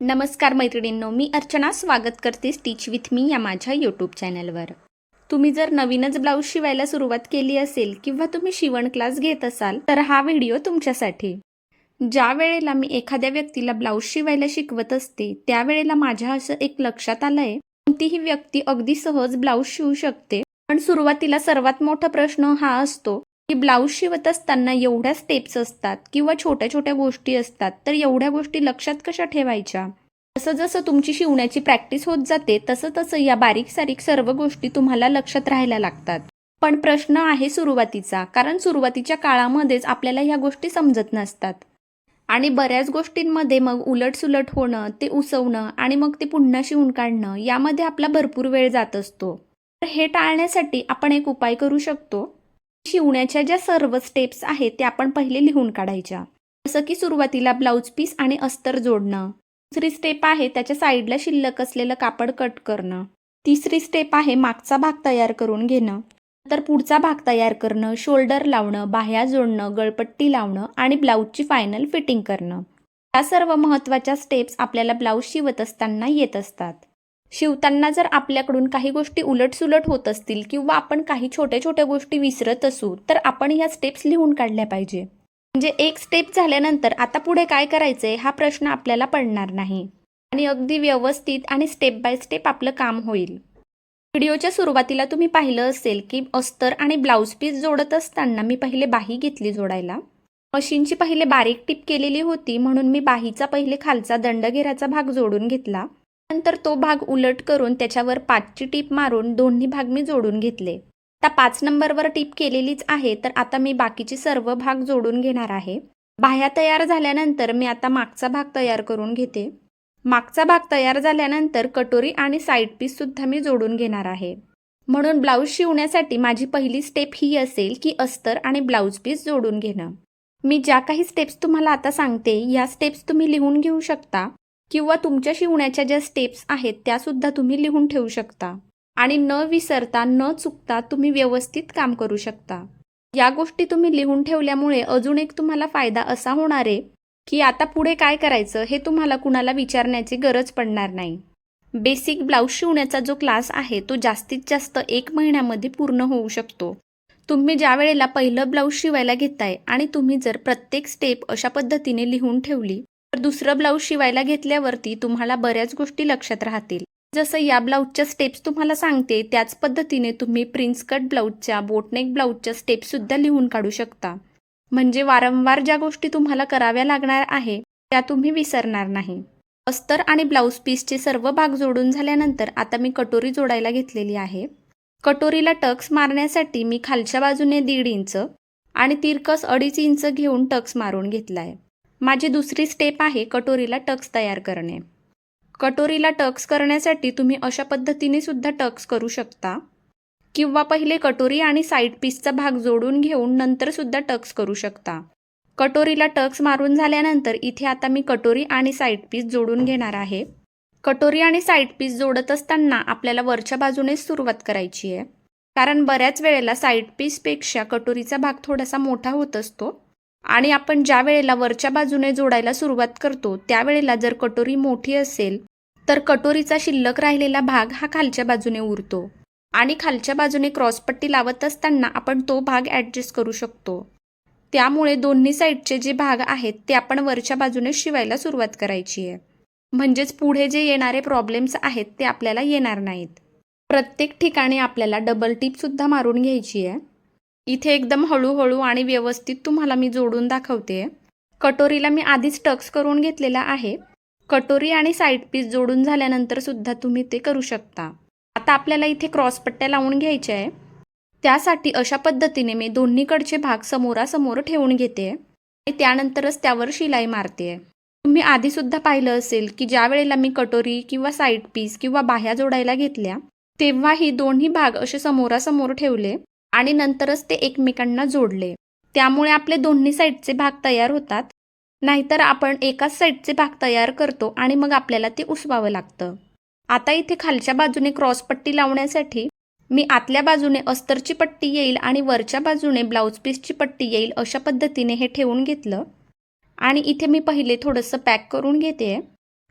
नमस्कार मैत्रिणींनो मी अर्चना स्वागत करते स्टिच विथ मी या माझ्या यूट्यूब चॅनलवर तुम्ही जर नवीनच ब्लाऊज शिवायला सुरुवात केली असेल किंवा तुम्ही शिवण क्लास घेत असाल तर हा व्हिडिओ तुमच्यासाठी. ज्या वेळेला मी एखाद्या व्यक्तीला ब्लाऊज शिवायला शिकवत असते त्यावेळेला माझ्या असं एक लक्षात आलंय कोणतीही व्यक्ती अगदी सहज ब्लाऊज शिवू शकते पण सुरुवातीला सर्वात मोठा प्रश्न हा असतो की ब्लाऊज शिवत असताना एवढ्या स्टेप्स असतात किंवा छोट्या छोट्या गोष्टी असतात तर एवढ्या गोष्टी लक्षात कशा ठेवायच्या? जसं जसं तुमची शिवण्याची प्रॅक्टिस होत जाते तसं तसं या बारीक सारीक सर्व गोष्टी तुम्हाला लक्षात राहायला लागतात. पण प्रश्न आहे सुरुवातीचा कारण सुरुवातीच्या काळामध्येच आपल्याला ह्या गोष्टी समजत नसतात. आणि बऱ्याच गोष्टींमध्ये मग उलटसुलट होणं ते उसवणं आणि मग ते पुन्हा शिवून काढणं यामध्ये आपला भरपूर वेळ जात असतो. तर हे टाळण्यासाठी आपण एक उपाय करू शकतो? शिवण्याच्या ज्या सर्व स्टेप्स आहेत त्या आपण पहिले लिहून काढायच्या. जसं की सुरुवातीला ब्लाऊज पीस आणि अस्तर जोडणं. दुसरी स्टेप आहे त्याच्या साईडला शिल्लक असलेलं कापड कट करणं. तिसरी स्टेप आहे मागचा भाग तयार करून घेणं. तर पुढचा भाग तयार करणं शोल्डर लावणं बाह्या जोडणं गळपट्टी लावणं आणि ब्लाऊजची फायनल फिटिंग करणं. या सर्व महत्त्वाच्या स्टेप्स आपल्याला ब्लाऊज शिवत असताना येत असतात. शिवताना जर आपल्याकडून काही गोष्टी उलटसुलट होत असतील किंवा आपण काही छोट्या छोट्या गोष्टी विसरत असू तर आपण ह्या स्टेप्स लिहून काढल्या पाहिजे. म्हणजे एक स्टेप झाल्यानंतर आता पुढे काय करायचंय हा प्रश्न आपल्याला पडणार नाही. आणि अगदी व्यवस्थित आणि स्टेप बाय स्टेप आपलं काम होईल. व्हिडिओच्या सुरुवातीला तुम्ही पाहिलं असेल की अस्तर आणि ब्लाऊज पीस जोडत असताना मी पहिले बाही घेतली जोडायला. मशीनची पहिले बारीक टिप केलेली होती म्हणून मी बाहीचा पहिले खालचा दंडघेराचा भाग जोडून घेतला. नंतर तो भाग उलट करून त्याच्यावर पाचची टीप मारून दोन्ही भाग मी जोडून घेतले. आता पाच नंबरवर टीप केलेलीच आहे तर आता मी बाकीचे सर्व भाग जोडून घेणार आहे. बाह्या तयार झाल्यानंतर मी आता मागचा भाग तयार करून घेते. मागचा भाग तयार झाल्यानंतर कटोरी आणि साईड पीससुद्धा मी जोडून घेणार आहे. म्हणून ब्लाऊज शिवण्यासाठी माझी पहिली स्टेप ही असेल की अस्तर आणि ब्लाऊज पीस जोडून घेणं. मी ज्या काही स्टेप्स तुम्हाला आता सांगते या स्टेप्स तुम्ही लिहून घेऊ शकता. किंवा तुमच्या शिवण्याच्या ज्या स्टेप्स आहेत त्यासुद्धा तुम्ही लिहून ठेवू शकता. आणि न विसरता न चुकता तुम्ही व्यवस्थित काम करू शकता. या गोष्टी तुम्ही लिहून ठेवल्यामुळे अजून एक तुम्हाला फायदा असा होणार आहे की आता पुढे काय करायचं हे तुम्हाला कुणाला विचारण्याची गरज पडणार नाही. बेसिक ब्लाऊज शिवण्याचा जो क्लास आहे तो जास्तीत जास्त एक महिन्यामध्ये पूर्ण होऊ शकतो. तुम्ही ज्या वेळेला पहिलं ब्लाऊज शिवायला घेताय आणि तुम्ही जर प्रत्येक स्टेप अशा पद्धतीने लिहून ठेवली तर दुसरं ब्लाऊज शिवायला घेतल्यावरती तुम्हाला बऱ्याच गोष्टी लक्षात राहतील. जसं या ब्लाऊजच्या स्टेप्स तुम्हाला सांगते त्याच पद्धतीने तुम्ही प्रिन्स कट ब्लाऊजच्या बोटनेक ब्लाऊजच्या स्टेप्ससुद्धा लिहून काढू शकता. म्हणजे वारंवार ज्या गोष्टी तुम्हाला कराव्या लागणार आहे त्या तुम्ही विसरणार नाही. अस्तर आणि ब्लाऊज पीसचे सर्व भाग जोडून झाल्यानंतर आता मी कटोरी जोडायला घेतलेली आहे. कटोरीला टक्स मारण्यासाठी मी खालच्या बाजूने दीड इंच आणि तिरकस अडीच इंच घेऊन टक्स मारून घेतला आहे माझी दुसरी स्टेप आहे कटोरीला टक्स तयार करणे. कटोरीला टक्स करण्यासाठी तुम्ही अशा पद्धतीने सुद्धा टक्स करू शकता. किंवा पहिले कटोरी आणि साईड पीसचा भाग जोडून घेऊन नंतर सुद्धा टक्स करू शकता. कटोरीला टक्स मारून झाल्यानंतर इथे आता मी कटोरी आणि साईड पीस जोडून घेणार आहे. कटोरी आणि साईड पीस जोडत असताना आपल्याला वरच्या बाजूनेच सुरुवात करायची आहे. कारण बऱ्याच वेळेला साईड पीसपेक्षा कटोरीचा भाग थोडासा मोठा होत असतो. आणि आपण ज्या वेळेला वरच्या बाजूने जोडायला सुरुवात करतो त्यावेळेला जर कटोरी मोठी असेल तर कटोरीचा शिल्लक राहिलेला भाग हा खालच्या बाजूने उरतो. आणि खालच्या बाजूने क्रॉसपट्टी लावत असताना आपण तो भाग ॲडजस्ट करू शकतो. त्यामुळे दोन्ही साईडचे जे भाग आहेत ते आपण वरच्या बाजूने शिवायला सुरुवात करायची आहे. म्हणजेच पुढे जे येणारे प्रॉब्लेम्स आहेत ते आपल्याला येणार नाहीत. प्रत्येक ठिकाणी आपल्याला डबल टीपसुद्धा मारून घ्यायची आहे. इथे एकदम हळूहळू आणि व्यवस्थित तुम्हाला मी जोडून दाखवते. कटोरीला मी आधीच टक्स करून घेतलेला आहे. कटोरी आणि साईड पीस जोडून झाल्यानंतर सुद्धा तुम्ही ते करू शकता. आता आपल्याला इथे क्रॉसपट्ट्या लावून घ्यायच्या आहे. त्यासाठी अशा पद्धतीने मी दोन्हीकडचे भाग समोरासमोर ठेवून घेते. आणि त्यानंतरच त्यावर शिलाई मारते. तुम्ही आधीसुद्धा पाहिलं असेल की ज्या वेळेला मी कटोरी किंवा साईड पीस किंवा बाह्या जोडायला घेतल्या तेव्हा ही दोन्ही भाग असे समोरासमोर ठेवले. आणि नंतरच ते एकमेकांना जोडले. त्यामुळे आपले दोन्ही साईडचे भाग तयार होतात. नाहीतर आपण एकाच साईडचे भाग तयार करतो आणि मग आपल्याला ते उसवावं लागतं. आता इथे खालच्या बाजूने क्रॉस पट्टी लावण्यासाठी मी आतल्या बाजूने अस्तरची पट्टी येईल आणि वरच्या बाजूने ब्लाऊज पीसची पट्टी येईल अशा पद्धतीने हे ठेवून घेतलं. आणि इथे मी पहिले थोडंसं पॅक करून घेते.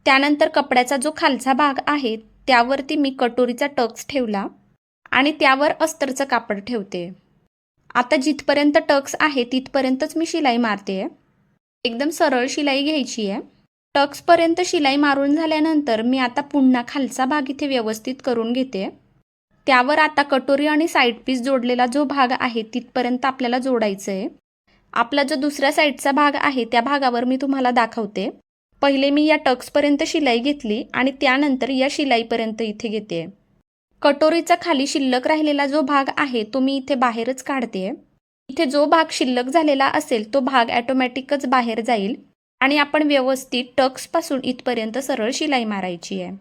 त्यानंतर कपड्याचा जो खालचा भाग आहे त्यावरती मी कटोरीचा टक्स ठेवला. आणि त्यावर अस्तरचं कापड ठेवते. आता जिथपर्यंत टक्स आहे तिथपर्यंतच मी शिलाई मारते. एकदम सरळ शिलाई घ्यायची आहे. टक्सपर्यंत शिलाई मारून झाल्यानंतर मी आता पुन्हा खालचा भाग इथे व्यवस्थित करून घेते. त्यावर आता कटोरी आणि साईड पीस जोडलेला जो भाग आहे तिथपर्यंत आपल्याला जोडायचं आहे आपला जो दुसऱ्या साईडचा भाग आहे त्या भागावर मी तुम्हाला दाखवते. पहिले मी या टक्सपर्यंत शिलाई घेतली आणि त्यानंतर या शिलाईपर्यंत इथे घेते. कटोरीचा खाली शिल्लक राहिलेला जो भाग आहे तो मी इथे बाहेरच काढते इथे जो भाग शिल्लक झालेला असेल तो भाग ॲटोमॅटिकच बाहेर जाईल आणि आपण व्यवस्थित टक्सपासून इथपर्यंत सरळ शिलाई मारायची आहे.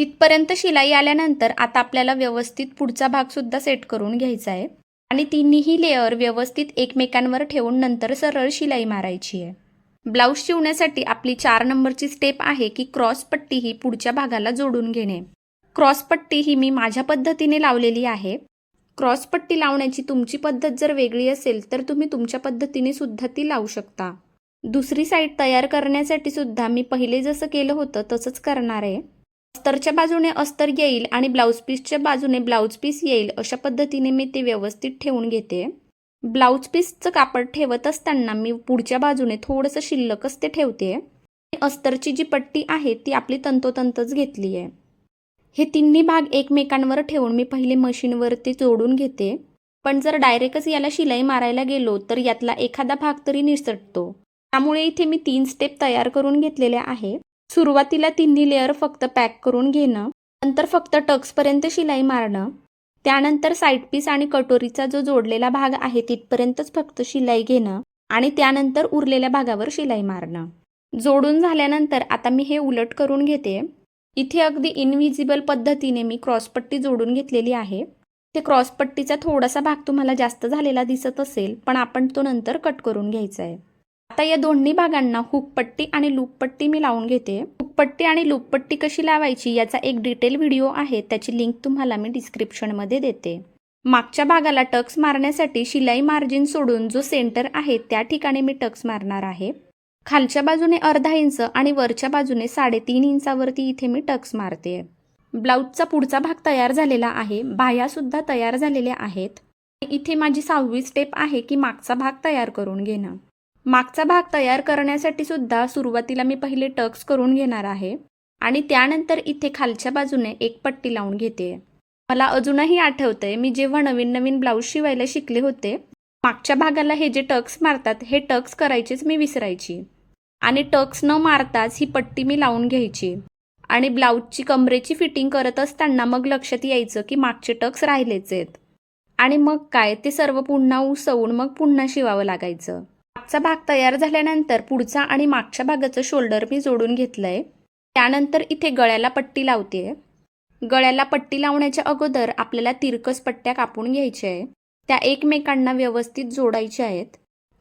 इथपर्यंत शिलाई आल्यानंतर आता आपल्याला व्यवस्थित पुढचा भागसुद्धा सेट करून घ्यायचा आहे आणि तिन्हीही लेअर व्यवस्थित एकमेकांवर ठेवून नंतर सरळ शिलाई मारायची आहे. ब्लाऊज शिवण्यासाठी आपली चार नंबरची स्टेप आहे की क्रॉस पट्टी ही पुढच्या भागाला जोडून घेणे. क्रॉस पट्टी ही मी माझ्या पद्धतीने लावलेली आहे. क्रॉस पट्टी लावण्याची तुमची पद्धत जर वेगळी असेल तर तुम्ही तुमच्या पद्धतीने सुद्धा ती लावू शकता. दुसरी साईड तयार करण्यासाठी सुद्धा मी पहिले जसं केलं होतं तसंच करणार आहे. अस्तरच्या बाजूने अस्तर येईल आणि ब्लाऊज पीसच्या बाजूने ब्लाऊज पीस येईल अशा पद्धतीने मी ते व्यवस्थित ठेवून घेते. ब्लाऊज पीसचं कापड ठेवत असताना मी पुढच्या बाजूने थोडंसं शिल्लकच ते ठेवते. अस्तरची जी पट्टी आहे ती आपली तंतोतंतच घेतली आहे. हे तिन्ही भाग एकमेकांवर ठेवून मी पहिले मशीनवरती जोडून घेते. पण जर डायरेक्टच याला शिलाई मारायला गेलो तर यातला एखादा भाग तरी निसटतो. त्यामुळे इथे मी तीन स्टेप तयार करून घेतलेल्या आहे. सुरुवातीला तिन्ही लेअर फक्त पॅक करून घेणं नंतर फक्त टक्सपर्यंत शिलाई मारणं. त्यानंतर साईड पीस आणि कटोरीचा जो जोडलेला भाग आहे तिथपर्यंतच फक्त शिलाई घेणं आणि त्यानंतर उरलेल्या भागावर शिलाई मारणं. जोडून झाल्यानंतर आता मी हे उलट करून घेते. इथे अगदी इनविजिबल पद्धतीने मी क्रॉसपट्टी जोडून घेतलेली आहे. ते क्रॉसपट्टीचा थोडासा भाग तुम्हाला जास्त झालेला दिसत असेल पण आपण तो नंतर कट करून घ्यायचा आहे. आता या दोन्ही भागांना हुकपट्टी आणि लूपपट्टी मी लावून घेते. हुकपट्टी आणि लूपपट्टी कशी लावायची याचा एक डिटेल व्हिडिओ आहे त्याची लिंक तुम्हाला मी डिस्क्रिप्शनमध्ये देते. मागच्या भागाला टक्स मारण्यासाठी शिलाई मार्जिन सोडून जो सेंटर आहे त्या ठिकाणी मी टक्स मारणार आहे. खालच्या बाजूने अर्धा इंच आणि वरच्या बाजूने साडेतीन इंचावरती इथे मी टक्स मारते. ब्लाऊजचा पुढचा भाग तयार झालेला आहे. बाह्यासुद्धा तयार झालेल्या आहेत. इथे माझी सहावी स्टेप आहे की मागचा भाग तयार करून घेणं. मागचा भाग तयार करण्यासाठी सुद्धा सुरुवातीला मी पहिले टक्स करून घेणार आहे आणि त्यानंतर इथे खालच्या बाजूने एक पट्टी लावून घेते. मला अजूनही आठवतंय मी जेव्हा नवीन नवीन ब्लाऊज शिवायला शिकले होते मागच्या भागाला हे जे टक्स मारतात हे टक्स करायचेच मी विसरायची. आणि टक्स न मारताच ही पट्टी मी लावून घ्यायची. आणि ब्लाऊजची कमरेची फिटिंग करत असताना मग लक्षात यायचं की मागचे टक्स राहिलेच आहेत. आणि मग काय ते सर्व पुन्हा उसवून मग पुन्हा शिवावं लागायचं. मागचा भाग तयार झाल्यानंतर पुढचा आणि मागच्या भागाचं शोल्डर मी जोडून घेतलंय. त्यानंतर इथे गळ्याला पट्टी लावते गळ्याला पट्टी लावण्याच्या अगोदर आपल्याला तिरकस पट्ट्या कापून घ्यायच्या आहे त्या एकमेकांना व्यवस्थित जोडायच्या आहेत.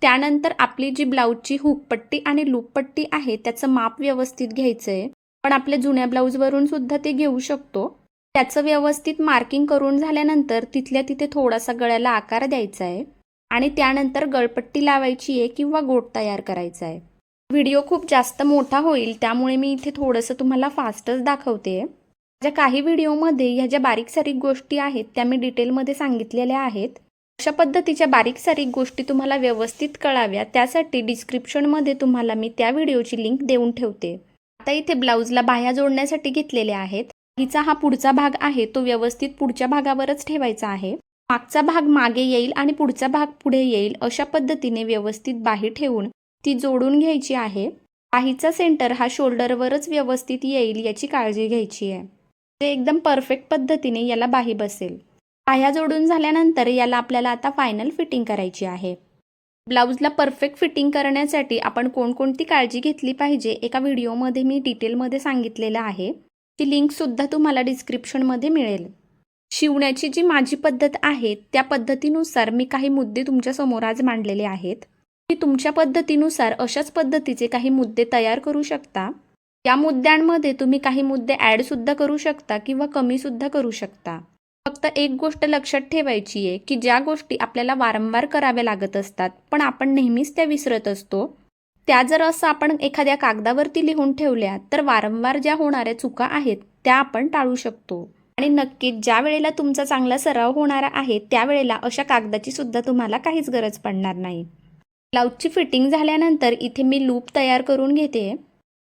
त्यानंतर आपली जी ब्लाऊजची हुकपट्टी आणि लूपपट्टी आहे त्याचं माप व्यवस्थित घ्यायचं आहे पण आपल्या जुन्या ब्लाऊजवरून सुद्धा ते घेऊ शकतो. त्याचं व्यवस्थित मार्किंग करून झाल्यानंतर तिथल्या तिथे थोडासा गळ्याला आकार द्यायचा आहे आणि त्यानंतर गळपट्टी लावायची आहे किंवा गोट तयार करायचा आहे व्हिडिओ खूप जास्त मोठा होईल त्यामुळे मी इथे थोडंसं तुम्हाला फास्टच दाखवते. माझ्या काही व्हिडिओमध्ये ह्या ज्या बारीक सारीक गोष्टी आहेत त्या मी डिटेलमध्ये सांगितलेल्या आहेत. अशा पद्धतीच्या बारीक सारीक गोष्टी तुम्हाला व्यवस्थित कळाव्या त्यासाठी डिस्क्रिप्शनमध्ये तुम्हाला मी त्या व्हिडिओची लिंक देऊन ठेवते. आता इथे ब्लाऊजला बाह्या जोडण्यासाठी घेतलेल्या आहेत. हिचा हा पुढचा भाग आहे तो व्यवस्थित पुढच्या भागावरच ठेवायचा आहे. मागचा भाग मागे येईल आणि पुढचा भाग पुढे येईल अशा पद्धतीने व्यवस्थित बाही ठेवून ती जोडून घ्यायची आहे. बाहीचा सेंटर हा शोल्डरवरच व्यवस्थित येईल याची काळजी घ्यायची आहे. ते एकदम परफेक्ट पद्धतीने याला बाही बसेल. पाया जोडून झाल्यानंतर याला आपल्याला आता फायनल फिटिंग करायची आहे. ब्लाऊजला परफेक्ट फिटिंग करण्यासाठी आपण कोणकोणती काळजी घेतली पाहिजे एका व्हिडिओमध्ये मी डिटेलमध्ये सांगितलेलं आहे. ती लिंकसुद्धा तुम्हाला डिस्क्रिप्शनमध्ये मिळेल. शिवण्याची जी माझी पद्धत आहे त्या पद्धतीनुसार मी काही मुद्दे तुमच्यासमोर आज मांडलेले आहेत. की तुमच्या पद्धतीनुसार अशाच पद्धतीचे काही मुद्दे तयार करू शकता. या मुद्द्यांमध्ये तुम्ही काही मुद्दे ॲडसुद्धा करू शकता किंवा कमीसुद्धा करू शकता. फक्त एक गोष्ट लक्षात ठेवायची आहे की ज्या गोष्टी आपल्याला वारंवार कराव्या लागत असतात पण आपण नेहमीच त्या विसरत असतो. त्या जर असं आपण एखाद्या कागदावरती लिहून ठेवल्या तर वारंवार ज्या होणाऱ्या चुका आहेत त्या आपण टाळू शकतो. आणि नक्कीच ज्या वेळेला तुमचा चांगला सराव होणारा आहे त्यावेळेला अशा कागदाची सुद्धा तुम्हाला काहीच गरज पडणार नाही. ब्लाऊजची फिटिंग झाल्यानंतर इथे मी लूप तयार करून घेते.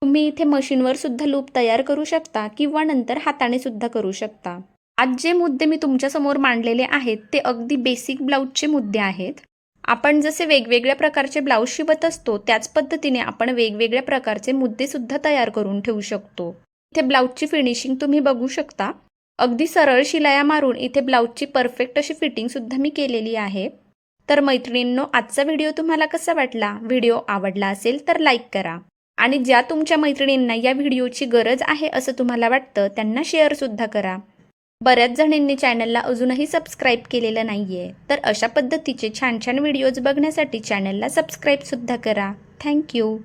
तुम्ही इथे मशीनवर सुद्धा लूप तयार करू शकता किंवा नंतर हाताने सुद्धा करू शकता. आज जे मुद्दे मी तुमच्यासमोर मांडलेले आहेत ते अगदी बेसिक ब्लाऊजचे मुद्दे आहेत. आपण जसे वेगवेगळ्या प्रकारचे ब्लाऊज शिवत असतो त्याच पद्धतीने आपण वेगवेगळ्या प्रकारचे मुद्देसुद्धा तयार करून ठेवू शकतो. इथे ब्लाऊजची फिनिशिंग तुम्ही बघू शकता. अगदी सरळ शिलाया मारून इथे ब्लाऊजची परफेक्ट अशी फिटिंगसुद्धा मी केलेली आहे. तर मैत्रिणींनो आजचा व्हिडिओ तुम्हाला कसा वाटला? व्हिडिओ आवडला असेल तर लाईक करा. आणि ज्या तुमच्या मैत्रिणींना या व्हिडिओची गरज आहे असं तुम्हाला वाटतं त्यांना शेअरसुद्धा करा. बऱ्याच जणींनी चॅनलला अजूनही सबस्क्राईब केलेलं नाही आहे तर अशा पद्धतीचे छान छान व्हिडिओज बघण्यासाठी चॅनलला सबस्क्राईबसुद्धा करा. थँक्यू